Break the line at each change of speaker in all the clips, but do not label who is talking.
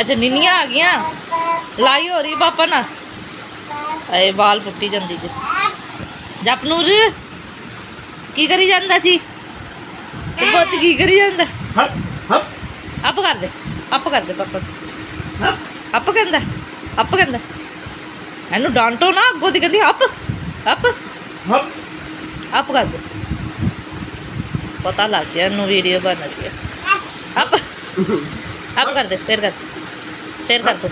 ਅੱਛਾ ਨਿੰਨੀਆਂ ਆ ਗਈਆਂ? ਲਾਈ ਹੋ ਰਹੀ ਪਾਪਾ ਨਾਲ? ਆਏ ਵਾਲ ਪੁੱਟੀ ਜਾਂਦੀ ਜੀ। ਜਪਨੂਰ ਕੀ ਕਰੀ ਜਾਂਦਾ ਸੀ? ਪੁੱਤ ਕੀ ਕਰੀ ਜਾਂਦਾ?
ਹੱਪ ਹੱਪ।
ਅੱਪ ਕਰ ਦੇ ਅੱਪ ਕਰ ਦੇ ਪਾਪਾ
ਹੱਪ।
ਅੱਪ ਕਹਿੰਦਾ ਅੱਪ ਕਹਿੰਦਾ। ਇਹਨੂੰ ਡਾਂਟੋ ਨਾ ਅੱਗੋਂ ਦੀ ਕਹਿੰਦੀ ਅੱਪ ਅੱਪ।
ਹੱਪ।
ਅੱਪ ਕਰ ਦੇ। ਪਤਾ ਲੱਗ ਗਿਆ ਇਹਨੂੰ ਵੀਡੀਓ ਬਣ ਰਹੀ ਹੈ। ਅੱਪ। ਅੱਪ ਕਰ ਦੇ ਫੇਰ ਕਰ ਫੇਰ ਕਰ ਦੋ।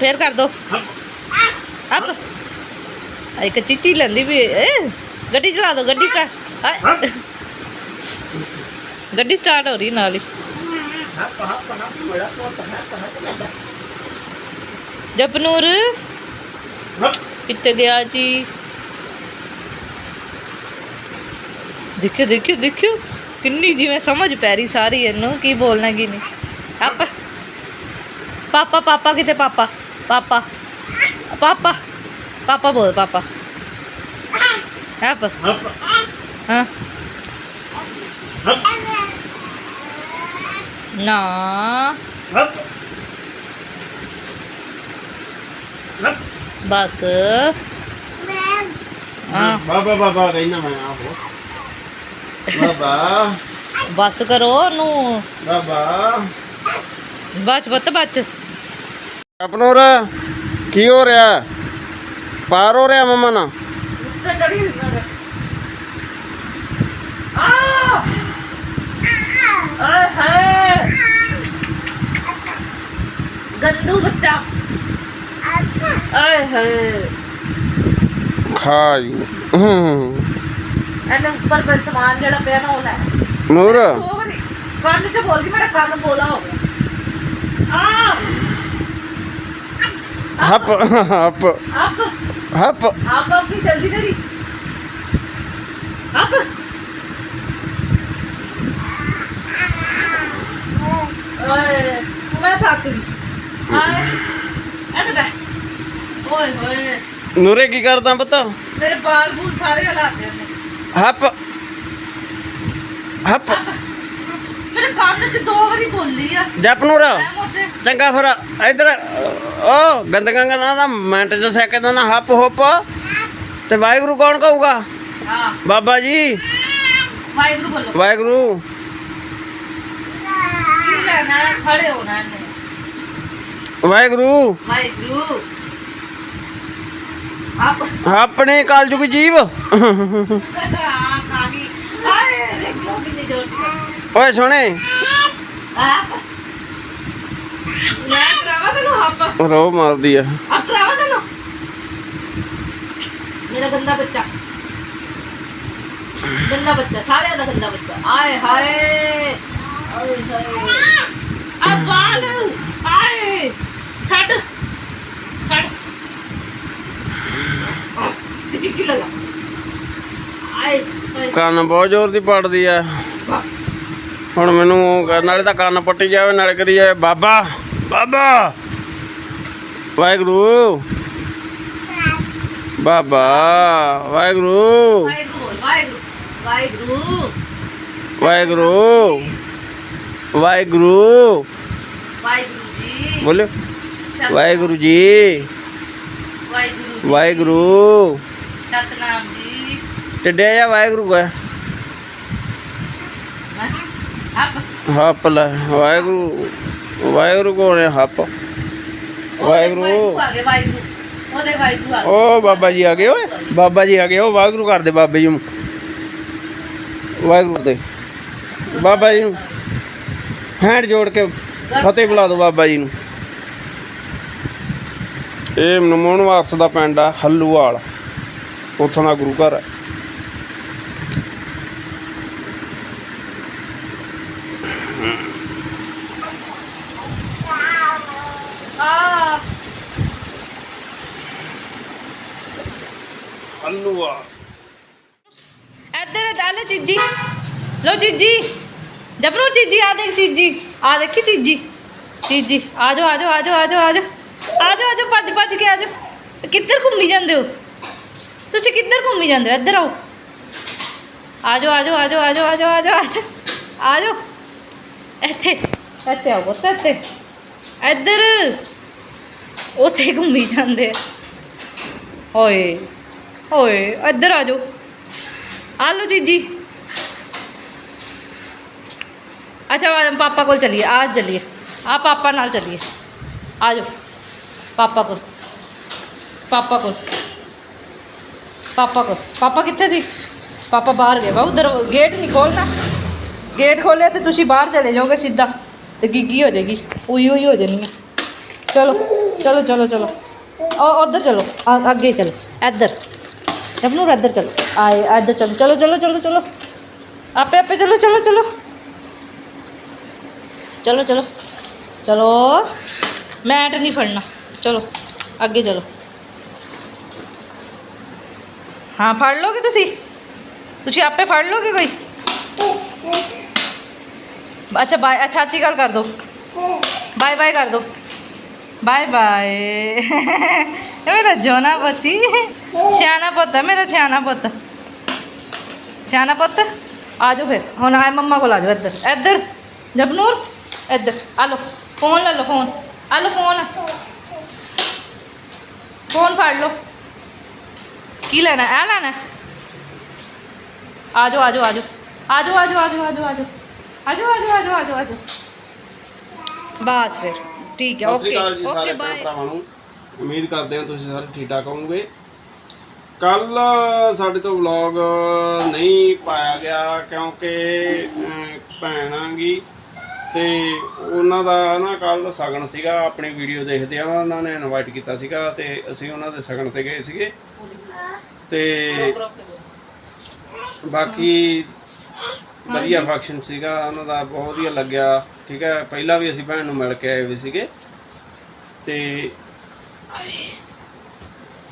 ਫੇਰ ਕਰ ਦੋ।
ਹੱਪ
ਅੱਪ ਇੱਕ ਚੀਚੀ ਲੈਂਦੀ ਵੀ ਗੱਡੀ ਚਲਾ ਦੋ, ਗੱਡੀ ਸਟਾਰਟ ਗੱਡੀ ਸਟਾਰਟ ਹੋ ਰਹੀ ਨਾਲ ਹੀ। ਜਪਨੂਰ।
ਹੱਪ
ਕਿੱਥੇ ਗਿਆ ਜੀ? ਦੇਖਿਓ ਦੇਖਿਓ ਦੇਖਿਓ। ਕਿੰਨੀ ਜਿਵੇਂ ਸਮਝ ਪੈ ਰਹੀ ਸਾਰੀ ਇਹਨੂੰ, ਕੀ ਬੋਲਣਾ, ਕੀ ਨਹੀਂ। ਪਾਪਾ ਪਾਪਾ ਪਾਪਾ ਕਿਤੇ ਪਾਪਾ ਪਾਪਾ। ਪਾਪਾ ਪਾਪਾ ਬੋਲ ਪਾਪਾ। ਹੱਪ ਹਾਂ। ਨਾ। ਬਸ। ਹਾਂ।
ਬਾਬਾ ਬਾਬਾ ਕਹਿਣਾ ਮੈਂ ਆਹੋ ਬਾਬਾ
ਬਸ ਕਰੋ ਉਹਨੂੰ।
ਬਾਬਾ
ਬਚ ਬੱਤ ਬਚ
ਆਪਨੋਰ ਕੀ ਹੋ ਰਿਹਾ? ਪਾਰ ਹੋ ਰਿਹਾ ਮਮਾ ਨਾ
ਗੰਦੂ ਬੱਚਾ। ਆਏ ਹਾਏ।
ਖਾਈ।
ਇਹਨੇ ਉੱਪਰ ਪਰ ਸਮਾਨ ਜਿਹੜਾ ਪਿਆ ਨਾ ਉਹ ਲੈ।
ਨੂਰ।
ਕੰਨ ਚ ਬੋਲ ਗਈ ਮੇਰਾ ਕੰਨ ਬੋਲਾ ਹੋ ਗਿਆ। हप हप हप हप आप आपकी जल्दी जल्दी हप मैं थक गई हाय ओए होए
ਨੂਰੇ ਕੀ ਕਰਦਾ ਪਤਾ
ਮੇਰੇ ਬਾਲ ਬੂਲ ਸਾਰੇ ਹਿਲਾ ਦੇ
ਹੱਪ ਹੱਪ
ਮੇਰੇ ਕੰਨ ਚ ਦੋ ਵਾਰੀ ਬੋਲੀ ਆ।
ਜਪ ਨੂਰ
ਮੈਂ ਮੋਟੇ
ਚੰਗਾ ਫਿਰ ਇਧਰ ਓ ਗੰਦਗਾ ਗੰਨਾ ਦਾ ਮਿੰਟ ਚ ਸੈਕਿੰਡ ਦਾ ਨਾ ਹੱਪ ਹੁੱਪ। ਤੇ ਵਾਹਿਗੁਰੂ ਕੌਣ ਕਹੂਗਾ?
ਹਾਂ।
ਬਾਬਾ ਜੀ।
ਵਾਹਿਗੁਰੂ ਬੋਲੋ।
ਵਾਹਿਗੁਰੂ।
ਕੀ ਲੈਣਾ ਹੈ? ਖੜੇ ਹੋਣਾ ਨੇ
ਵਾਹਿਗੁਰੂ।
ਵਾਹਿਗੁਰੂ। ਆਪ
ਆਪਣੇ ਕਲਯੁਗ ਜੀਵ।
ਆ ਕਾਗੀ ਆਏ ਦੇਖੋ ਕਿੰਨੀ ਜ਼ੋਰ ਦੀ
ਓਏ ਸੁਣੇ
ਆਪ ਮੈਂ ਕਰਾਵਾ ਤੈਨੂੰ ਆਪ
ਰੋ ਮਾਰਦੀ ਆ।
ਆਪ ਕਰਾਵਾ ਤੈਨੂੰ ਮੇਰਾ ਗੰਦਾ ਬੱਚਾ। ਗੰਦਾ ਬੱਚਾ ਸਾਰਿਆਂ ਦਾ ਗੰਦਾ ਬੱਚਾ। ਆਏ ਹਾਏ। ਆਏ ਹਾਏ। ਆ ਬਾਲ ਆਏ। ਛੱਡ। ਛੱਡ। ਪਿੱਛੇ ਕੀ ਲਗਾ? ਆਏ ਆਏ।
ਕੰਨ ਬਹੁਤ ਜ਼ੋਰ ਦੀ ਪੜਦੀ ਆ। ਹੁਣ ਮੈਨੂੰ ਉਹ ਕਰ- ਨਾਲੇ ਤਾਂ ਕੰਨ ਪੱਟੀ ਜਾਵੇ ਨਾਲੇ ਕਰੀ ਜਾਵੇ। ਬਾਬਾ ਬਾਬਾ ਵਾਹਿਗੁਰੂ। ਬਾਬਾ ਵਾਹਿਗੁਰੂ।
ਵਾਹਿਗੁਰੂ। ਵਾਹਿਗੁਰੂ। ਵਾਹਿਗੁਰੂ
ਵਾਹਿਗੁਰੂ
ਜੀ। ਸਤਿ-
ਵਾਹਿਗੁਰੂ। ਜੀ
ਵਾਹਿਗੁਰੂ।
ਵਾਹਿਗੁਰੂ
ਸਤਨਾਮ ਜੀ।
ਟਿੱਡਿਆ ਜਾ ਵਾਹਿਗੁਰੂ
ਆਪ
ਹੱਪ। ਲੈ ਵਾਹਿਗੁਰੂ ਵਾਹਿਗੁਰੂ ਕੋਣ ਹੈ ਹੱਪ। ਵਾਹਿਗੁਰੂ।
ਉਹਦੇ ਵਾਹਿਗੁਰੂ ਆ
ਓ ਬਾਬਾ ਜੀ ਆ ਗਏ ਓਏ। ਬਾਬਾ ਜੀ ਆ ਗਏ ਓ ਵਾਹਿਗੁਰੂ ਕਰਦੇ ਬਾਬੇ ਜੀ ਨੂੰ। ਵਾਹਿਗੁਰੂ ਦੇ। ਬਾਬਾ ਜੀ ਨੂੰ ਹੈਂਡ ਜੋੜ ਕੇ ਫਤਿਹ ਬੁਲਾ ਦਿਓ ਬਾਬਾ ਜੀ ਨੂੰ। ਇਹ ਨਮੋਣ ਵਾਰਸ ਦਾ ਪਿੰਡ ਆ ਹੱਲੂਵਾਲ। ਉੱਥੋਂ ਦਾ ਗੁਰੂ ਘਰ ਹੈ
ਆ
ਹੱਲੂਵਾਲ
ਇੱਧਰ ਡਾਲੋ ਚੀਜੀ। ਲੋ ਚੀਜੀ। ਜਬਰੂ ਚੀਜੀ ਆ ਦੇਖ ਚੀਜੀ। ਆ ਦੇਖੀ ਚੀਜੀ। ਚੀਜੀ ਆ ਜਾਓ ਆ ਜਾਓ ਆ ਜਾਓ ਆ ਜਾਓ ਆ ਜਾਓ ਆ ਜਾਓ ਆ ਜਾਓ ਭੱਜ ਭੱਜ ਕੇ ਆ ਜਾਓ ਕਿੱਧਰ ਘੁੰਮੀ ਜਾਂਦੇ ਹੋ? ਤੁਸੀਂ ਕਿੱਧਰ ਘੁੰਮੀ ਜਾਂਦੇ ਹੋ? ਇੱਧਰ ਆਓ। ਆ ਜਾਓ ਆ ਜਾਓ ਆ ਜਾਓ ਆ ਜਾਓ ਆ ਜਾਓ ਆ ਜਾਓ ਆ ਜਾਓ ਆ ਜਾਓ ਇੱਥੇ ਇੱਥੇ ਆਓ ਪੁੱਤ, ਇੱਥੇ। ਇੱਧਰ। ਉੱਥੇ ਘੁੰਮੀ ਜਾਂਦੇ। ਆ। इधर आ जाओ। आ लो ਲਓ ਜੀਜੀ अच्छा पापा को चलिए, आज चलिए। आप पापा नाल चलिए। आ जाओ, पापा को पापा को पापा को पापा कितने सी? पापा बाहर गए। बाबू उधर, गेट नहीं खोलना। गेट खोले तो तुम बाहर चले जाओगे सीधा। तो गिगी हो जाएगी। उई उई हो जानी है चलो चलो चलो चलो। उधर चलो। अगे चलो। इधर। डबनू इधर चलो। आए इधर चलो। चलो चलो चलो चलो। आपे आपे, चलो चलो चलो। चलो चलो। चलो। मैट नहीं फड़ना। चलो अगे चलो। हाँ फड़ लोगे तुसी? तुसी आपे फड़ लोगे कोई? अच्छा बाय अच्छा अच्छी गल कर दो। बाय बाय कर दो। बाय बाय रजो ना पति ਇਹ ਮੇਰਾ ਜੋਨਾ ਪਤੀ ਸਿਆਣਾ ਪੁੱਤ ਹੈ ਮੇਰਾ ਸਿਆਣਾ ਪੁੱਤ ਸਿਆਣਾ ਪੁੱਤ ਆ ਜਾਓ ਫਿਰ ਹੁਣ ਆਏ ਮੰਮਾ ਕੋਲ ਆ ਜਾਓ ਇੱਧਰ ਇੱਧਰ ਜਗਨੂਰ ਇੱਧਰ ਆ ਲਓ ਫੋਨ ਲੈ ਲਓ ਫੋਨ ਆ ਲਓ ਫੋਨ ਫੋਨ ਫੜ ਲਓ ਕੀ ਲੈਣਾ ਇਹ ਲੈਣਾ ਆ ਜਾਓ ਆ ਜਾਓ ਆ ਜਾਓ ਆ ਜਾਓ ਆ ਜਾਓ ਆ ਜਾਓ ਆ ਜਾਓ ਆ ਜਾਓ ਆ ਜਾਓ ਆ ਜਾਓ ਆ ਜਾਓ ਆ ਜਾਓ ਆ ਜਾਓ ਬਸ ਫਿਰ ਠੀਕ ਹੈ
ਸਤਿ ਸ਼੍ਰੀ
ਓਕੇ
ਅਕਾਲ ਜੀ ਸਾਰੇ
ਓਕੇ
ਭੈਣ
ਬਾਏ
ਭਰਾਵਾਂ ਨੂੰ ਉਮੀਦ ਕਰਦੇ ਹਾਂ ਤੁਸੀਂ ਸਾਰੇ ਠੀਕ ਠਾਕ ਹੋਵੋਗੇ ਕੱਲ ਸਾਡੇ ਤੋਂ ਵਲੌਗ ਨਹੀਂ ਪਾਇਆ ਗਿਆ ਕਿਉਂਕਿ ਭੈਣ ਆਂਗੀ ਤੇ ਉਹਨਾਂ ਦਾ ਨਾ ਕੱਲ ਸਗਨ ਸੀਗਾ ਆਪਣੀ ਵੀਡੀਓ ਦੇਖਦੇ ਆ ਉਹਨਾਂ ਨੇ ਇਨਵਾਈਟ ਕੀਤਾ ਸੀਗਾ ਤੇ ਅਸੀਂ ਉਹਨਾਂ ਦੇ ਸਗਨ ਤੇ ਗਏ ਸੀਗੇ। ਤੇ ਬਾਕੀ ਵਧੀਆ ਫੰਕਸ਼ਨ ਸੀਗਾ ਉਹਨਾਂ ਦਾ ਬਹੁਤ ਵਧੀਆ ਲੱਗਿਆ ਠੀਕ ਹੈ। ਪਹਿਲਾਂ ਵੀ ਅਸੀਂ ਭੈਣ ਨੂੰ ਮਿਲ ਕੇ ਆਏ ਹੋਏ ਸੀਗੇ। ਤੇ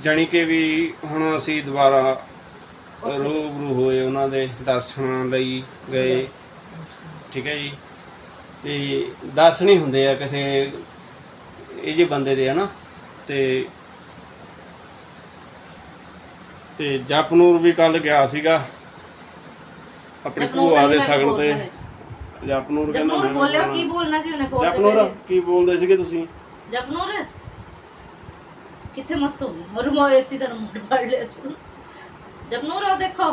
ਜਾਣੀ ਕਿ ਵੀ ਹੁਣ ਅਸੀਂ ਦੁਬਾਰਾ ਰੂਬਰੂ ਹੋਏ ਉਹਨਾਂ ਦੇ ਦਰਸ਼ਨਾਂ ਲਈ ਗਏ। ਠੀਕ ਹੈ ਜੀ। ਤੇ ਦਰਸ਼ਨ ਹੀ ਹੁੰਦੇ ਆ ਕਿਸੇ ਇਹ ਜੇ ਬੰਦੇ ਦੇ ਹਨਾ? ਤੇ ਤੇ ਜਪਨੂਰ ਵੀ ਕੱਲ ਗਿਆ ਸੀਗਾ। ਆਪਣੀ ਭੂਆ ਦੇ ਸਗਨ ਤੇ। ਜਪਨੂਰ ਕਹਿੰਦਾ
ਜਪਨੂਰ
ਮੈਂ
ਬੋਲਿਓ ਕੀ ਬੋਲਣਾ ਸੀ ਉਹਨੇ? ਬੋਲਦੇ
ਜਪਨੂਰ ਕੀ ਬੋਲਦੇ ਸੀਗੇ ਤੁਸੀਂ?
ਜਪਨੂਰ? ਕਿੱਥੇ ਮਸਤ ਹੋ ਗਈ ਰਿਮੋਟ ਏਸੀ ਦਾ ਰਿਮੋਟ ਫੜ ਲਿਆ ਸੀ ਜਪਨੂਰ ਉਹ ਦੇਖੋ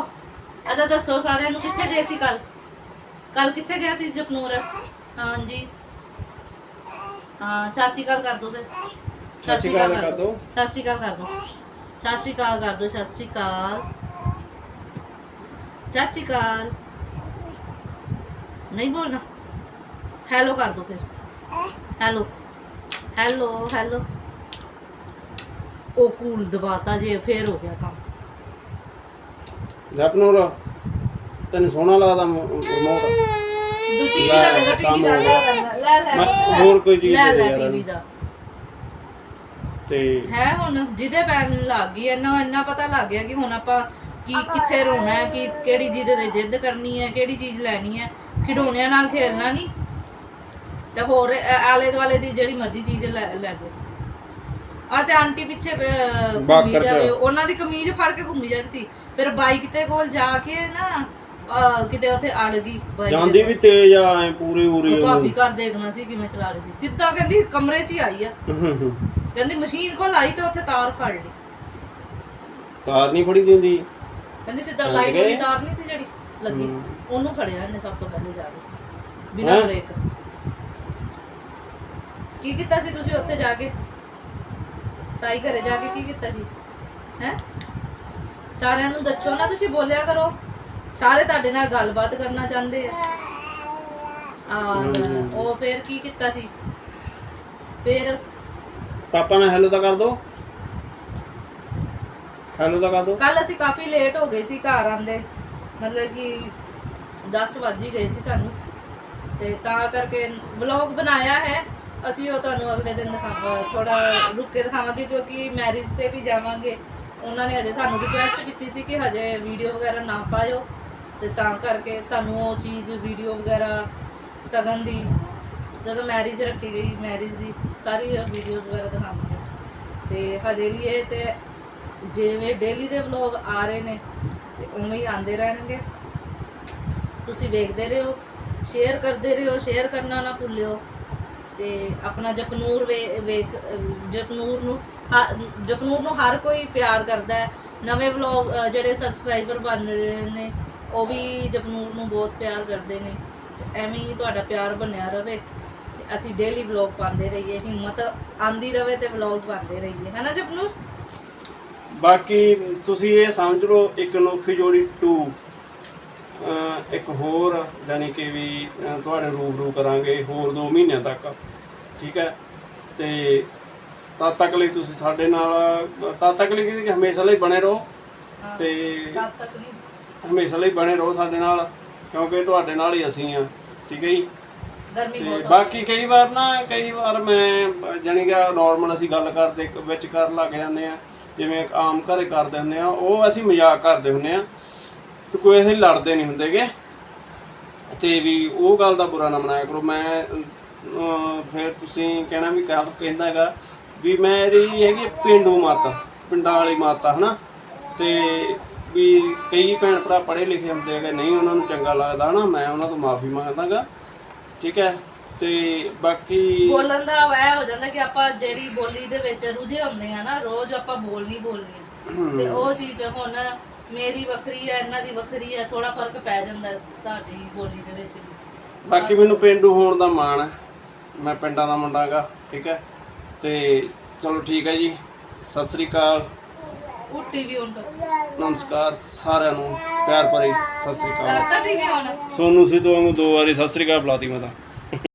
ਅਦਾ ਦੱਸੋ ਸਾਰਿਆਂ ਨੂੰ ਕਿੱਥੇ ਗਏ ਸੀ ਕੱਲ ਕੱਲ ਕਿੱਥੇ ਗਿਆ ਸੀ ਜਪਨੂਰ ਹਾਂਜੀ ਹਾਂ ਚਾਚੀ ਗੱਲ ਕਰ ਦੋ ਫਿਰ
ਸ਼੍ਰੀ ਅਕਾਲ ਕਰ।
ਸਤਿ ਸ਼੍ਰੀ ਅਕਾਲ ਕਰ ਦੋ ਸ਼੍ਰੀ ਅਕਾਲ ਕਰ ਦੋ ਸਤਿ ਸ਼੍ਰੀ ਅਕਾਲ ਸ਼੍ਰੀ ਅਕਾਲ ਨਹੀਂ ਬੋਲਣਾ ਹੈਲੋ ਕਰ ਦੋ ਫਿਰ ਹੈਲੋ ਹੈਲੋ ਹੈਲੋ ਉਹ ਕੂਲ ਦਬਾਤਾ ਜੇ ਫੇਰ ਹੋ ਗਿਆ ਕੰਮ।
ਜਪਨੂਰ ਤੈਨੂੰ ਸੋਹਣਾ ਲੱਗਦਾ ਰਿਮੋਟ
ਦੂਜੀ
ਲੈ,
ਦਾ ਲੈ
ਕੰਮ
ਟੀਵੀ ਦਾ
ਹੋ
ਲੈ ਲੈ ਲੈ
ਮੈਂ ਹੋਰ ਕੋਈ ਚੀਜ਼
ਲੈ
ਦੇ ਦੇ
ਲੈ
ਯਾਰ।
ਟੀਵੀ ਦਾ।
ਤੇ
ਹੈ ਹੁਣ ਜਿਹਦੇ ਪੈਣ ਲੱਗ ਗਈ ਇਹਨਾਂ ਇੰਨਾ ਪਤਾ ਲੱਗ ਗਿਆ ਕਿ ਹੁਣ ਆਪਾਂ ਕੀ ਕਿੱਥੇ ਰੋਣਾ ਹੈ ਕਿ ਕਿਹੜੀ ਚੀਜ਼ ਦੇ ਜਿੱਦ ਕਰਨੀ ਹੈ ਕਿਹੜੀ ਚੀਜ਼ ਲੈਣੀ ਹੈ। ਖਿਡੌਣਿਆਂ ਨਾਲ ਖੇਲਣਾ ਨਹੀਂ ਤੇ ਹੋਰ ਅ- ਆਲੇ ਦੁਆਲੇ ਦੀ ਜਿਹੜੀ ਮਰਜ਼ੀ ਚੀਜ਼ ਲੈ ਲੈ ਲਓ। ਆ ਤੇ ਆਂਟੀ ਪਿੱਛੇ ਘੁੰਮੀ
ਕਰ
ਜਾਵੇ। ਉਹਨਾਂ ਦੀ ਕਮੀਜ਼ ਫੜ ਕੇ ਘੁੰਮੀ ਜਾਂਦੀ ਸੀ। ਫਿਰ ਬਾਈਕ ਤੇ ਕੋਲ ਜਾ ਕੇ ਨਾ ਕਿਤੇ ਉੱਥੇ ਅੜ ਗਈ
ਜਾਂਦੀ ਵੀ ਤੇਜ਼ ਆ ਐ ਪੂਰੀ ਉਰੀ
ਉਹ ਭਾਬੀ ਘਰ ਦੇਖਣਾ ਸੀ ਕਿਵੇਂ ਚਲਾ ਰਹੀ ਸੀ। ਸਿੱਧਾ ਕਹਿੰਦੀ ਕਮਰੇ 'ਚ ਹੀ ਆਈ ਆ। ਕਹਿੰਦੀ ਮਸ਼ੀਨ ਕੋਲ ਆਈ ਤੇ ਉੱਥੇ ਤਾਰ ਫੜ ਲਈ।
ਤਾਰ ਨਹੀਂ ਫੜੀ ਦਿੰਦੀ।
ਕਹਿੰਦੀ ਸਿੱਧਾ ਲਾਈਟ? ਵਾਲੀ ਤਾਰ ਨਹੀਂ ਸੀ ਜਿਹੜੀ ਲੱਗੀ।
ਹਮ।
ਉਹਨੂੰ ਫੜਿਆ ਇਹਨੇ ਸਭ ਤੋਂ ਪਹਿਲੇ ਜਾ ਕੇ। ਬਿਨਾਂ
ਹੈਂ?
ਬ੍ਰੇਕ। ਕੀ ਕੀਤਾ ਸੀ ਤੁਸੀਂ ਉੱਥੇ ਜਾ ਕੇ? ਤਾਈ ਘਰੇ ਜਾ ਕੇ ਕੀ ਕੀਤਾ ਸੀ? ਹੈ? ਸਾਰਿਆਂ ਨੂੰ ਦੱਸੋ ਨਾ ਤੁਸੀਂ ਬੋਲਿਆ ਕਰੋ। ਸਾਰੇ ਤੁਹਾਡੇ ਨਾਲ ਗੱਲਬਾਤ ਕਰਨਾ ਚਾਹੁੰਦੇ ਆ। ਆ। ਉਹ ਫੇਰ ਕੀ ਕੀਤਾ ਸੀ? ਫੇਰ
ਪਾਪਾ ਨੇ ਹੈਲੋ ਤਾਂ ਕਰ ਦੋ। ਹੈਲੋ ਤਾਂ ਕਰ ਦੋ।
ਕੱਲ ਅਸੀਂ ਕਾਫੀ ਲੇਟ ਹੋ ਗਏ ਸੀ ਘਰ ਆਂਦੇ ਮਤਲਬ ਕਿ 10 ਵੱਜ ਗਏ ਸੀ ਸਾਨੂੰ। ਤੇ ਤਾਂ ਕਰਕੇ ਵਲੌਗ ਬਣਾਇਆ ਹੈ। ਅਸੀਂ ਉਹ ਤੁਹਾਨੂੰ ਅਗਲੇ ਦਿਨ ਦਿਖਾਵਾਂ ਥੋੜਾ ਰੁੱਕ ਕੇ ਦਿਖਾਵਾਂਗੇ ਕਿਉਂਕਿ ਮੈਰਿਜ ਤੇ ਵੀ ਜਾਵਾਂਗੇ। ਉਹਨਾਂ ਨੇ ਹਜੇ ਸਾਨੂੰ ਰਿਕੁਐਸਟ ਕੀਤੀ ਸੀ ਕਿ ਹਜੇ ਵੀਡੀਓ ਵਗੈਰਾ ਨਾ ਪਾਇਓ। ਤੇ ਤਾਂ ਕਰਕੇ ਤੁਹਾਨੂੰ ਉਹ ਚੀਜ਼ ਵੀਡੀਓ ਵਗੈਰਾ ਸਗਨ ਦੀ, ਜਦੋਂ ਮੈਰਿਜ ਰੱਖੀ ਗਈ ਮੈਰਿਜ ਦੀ ਸਾਰੀ ਵੀਡੀਓਜ਼ ਵਗੈਰਾ ਦਿਖਾਵਾਂਗੇ। ਤੇ ਹਜੇ ਵੀ ਇਹ ਤੇ ਜਿਵੇਂ ਡੇਲੀ ਦੇ ਵਲੌਗ ਆ ਰਹੇ ਨੇ, ਤੇ ਉਵੇਂ ਹੀ ਆਉਂਦੇ ਰਹਿਣਗੇ। ਤੁਸੀਂ ਵੇਖਦੇ ਰਹੋ ਸ਼ੇਅਰ ਕਰਦੇ ਰਹੋ ਸ਼ੇਅਰ ਕਰਨਾ ਨਾ ਭੁੱਲਿਓ। ਤੇ ਆਪਣਾ ਜਪਨੂਰ ਵੇ- ਵੇਖ ਜਪਨੂਰ ਨੂੰ ਹ- ਜਪਨੂਰ ਨੂੰ ਹਰ ਕੋਈ ਪਿਆਰ ਕਰਦਾ ਹੈ। ਨਵੇਂ ਵਲੌਗ ਜਿਹੜੇ ਸਬਸਕ੍ਰਾਈਬਰ ਬਣ ਰਹੇ ਨੇ, ਉਹ ਵੀ ਜਪਨੂਰ ਨੂੰ ਬਹੁਤ ਪਿਆਰ ਕਰਦੇ ਨੇ। ਤੇ ਐਵੇਂ ਹੀ ਤੁਹਾਡਾ ਪਿਆਰ ਬਣਿਆ ਰਵੇ। ਤੇ ਅਸੀਂ ਡੇਲੀ ਵਲੌਗ ਪਾਉਂਦੇ ਰਹੀਏ, ਹਿੰਮਤ ਆਂਦੀ ਰਵੇ ਤੇ ਵਲੌਗ ਪਾਉਂਦੇ ਰਹੀਏ। ਹੈਨਾ ਜਪਨੂਰ
ਬਾਕੀ ਤੁਸੀਂ ਇਹ ਸਮਝ ਲਓ, ਇੱਕ ਅਨੋਖੀ ਜੋੜੀ 2 ਇੱਕ ਹੋਰ ਜਾਨੀ ਕਿ ਵੀ ਤੁਹਾਡੇ ਰੂਬਰੂ ਕਰਾਂਗੇ ਹੋਰ 2 ਮਹੀਨਿਆਂ ਤੱਕ ਠੀਕ ਹੈ? ਤੇ ਤਦ ਤੱਕ ਲਈ ਤੁਸੀਂ ਸਾਡੇ ਨਾਲ ਤਦ ਤੱਕ ਲਈ ਕਿ ਹਮੇਸ਼ਾ ਲਈ ਬਣੇ ਰਹੋ ਤੇ
ਤਦ ਤੱਕ ਨਹੀਂ।
ਹਮੇਸ਼ਾ ਲਈ ਬਣੇ ਰਹੋ ਸਾਡੇ ਨਾਲ ਕਿਉਂਕਿ ਤੁਹਾਡੇ ਨਾਲ ਹੀ ਅਸੀਂ ਆ ਠੀਕ ਹੈ ਜੀ?
ਗਰਮੀ ਬਹੁਤ
ਬਾਕੀ ਕਈ ਵਾਰ ਨਾ ਕਈ ਵਾਰ ਮੈਂ ਜਾਣੀ ਕਿ ਨਾਰਮਲ ਅਸੀਂ ਗੱਲ ਕਰਦੇ ਵਿੱਚ ਕਰਨ ਲੱਗ ਜਾਂਦੇ ਆ ਜਿਵੇਂ ਆਮ ਘਰੇ ਕਰਦੇ ਹੁੰਦੇ ਆ ਉਹ ਅਸੀਂ ਮਜ਼ਾਕ ਕਰਦੇ ਹੁੰਦੇ ਆ ਤੇ ਕੋਈ ਅਸੀਂ ਲੜਦੇ ਨਹੀਂ ਹੁੰਦੇਗੇ ਤੇ ਵੀ ਉਹ ਗੱਲ ਦਾ ਬੁਰਾ ਨਾ ਮਨਾਇਆ ਕਰੋ। ਮੈਂ ਫਿਰ ਤੁਸੀਂ ਕਹਿਣਾ ਵੀ ਕਹ ਕਹਿੰਦਾ ਹੈਗਾ ਵੀ ਮੈਂ ਇਹਦੀ ਹੈਗੀ ਪਿੰਡੂ ਮਾਤਾ ਪਿੰਡਾਂ ਵਾਲੀ ਮਾਤਾ ਹਨਾ। ਤੇ ਵੀ ਕਈ ਭੈਣ ਭਰਾ ਪੜ੍ਹੇ ਲਿਖੇ ਹੁੰਦੇ ਹੈਗੇ ਨਹੀਂ ਉਹਨਾਂ ਨੂੰ ਚੰਗਾ ਲੱਗਦਾ ਨਾ ਮੈਂ ਉਹਨਾਂ ਤੋਂ ਮਾਫੀ ਮੰਗਦਾਗਾ ਠੀਕ ਹੈ। ਤੇ ਬਾਕੀ
ਬੋਲਣ ਦਾ ਇਹ ਹੋ ਜਾਂਦਾ ਕਿ ਆਪਾਂ ਜਿਹੜੀ ਬੋਲੀ ਦੇ ਵਿੱਚ ਰੁਝੇ ਹੁੰਦੇ ਆ ਨਾ ਰੋਜ਼ ਆਪਾਂ ਬੋਲਣੀ ਬੋਲਣੀ। ਤੇ ਉਹ ਚੀਜ਼ ਹੁਣ ਮੇਰੀ ਵੱਖਰੀ ਹੈ ਇਹਨਾਂ ਦੀ ਵੱਖਰੀ ਹੈ ਥੋੜਾ ਫ਼ਰਕ ਪੈ ਜਾਂਦਾ ਹੈ ਸਾਡੀ ਬੋਲੀ ਦੇ ਵਿੱਚ ਵੀ।
ਬਾਕੀ ਮੈਨੂੰ ਪਿੰਡੂ ਹੋਣ ਦਾ ਮਾਣ ਹੈ। ਮੈਂ ਪਿੰਡਾਂ ਦਾ ਮੁੰਡਾ ਗਾ ਠੀਕ ਹੈ? ਤੇ ਚਲੋ ਠੀਕ ਹੈ ਜੀ। ਸਤਿ ਸ੍ਰੀ ਅਕਾਲ।
ਉੱਟੀ ਵੀ ਹੁਣ
ਨਮਸਕਾਰ ਸਾਰਿਆਂ ਨੂੰ। ਪਿਆਰ ਭਰੀ ਸਤਿ ਸ੍ਰੀ ਅਕਾਲ।
ਕਰਤਾ ਟੀਵੀ ਹੁਣ।
ਸੋਨੂੰ ਸੀ ਤੋਂ ਦੋ ਵਾਰੀ ਸਤਿ ਸ੍ਰੀ ਅਕਾਲ ਬੁਲਾਤੀ ਮੈਂ ਤਾਂ।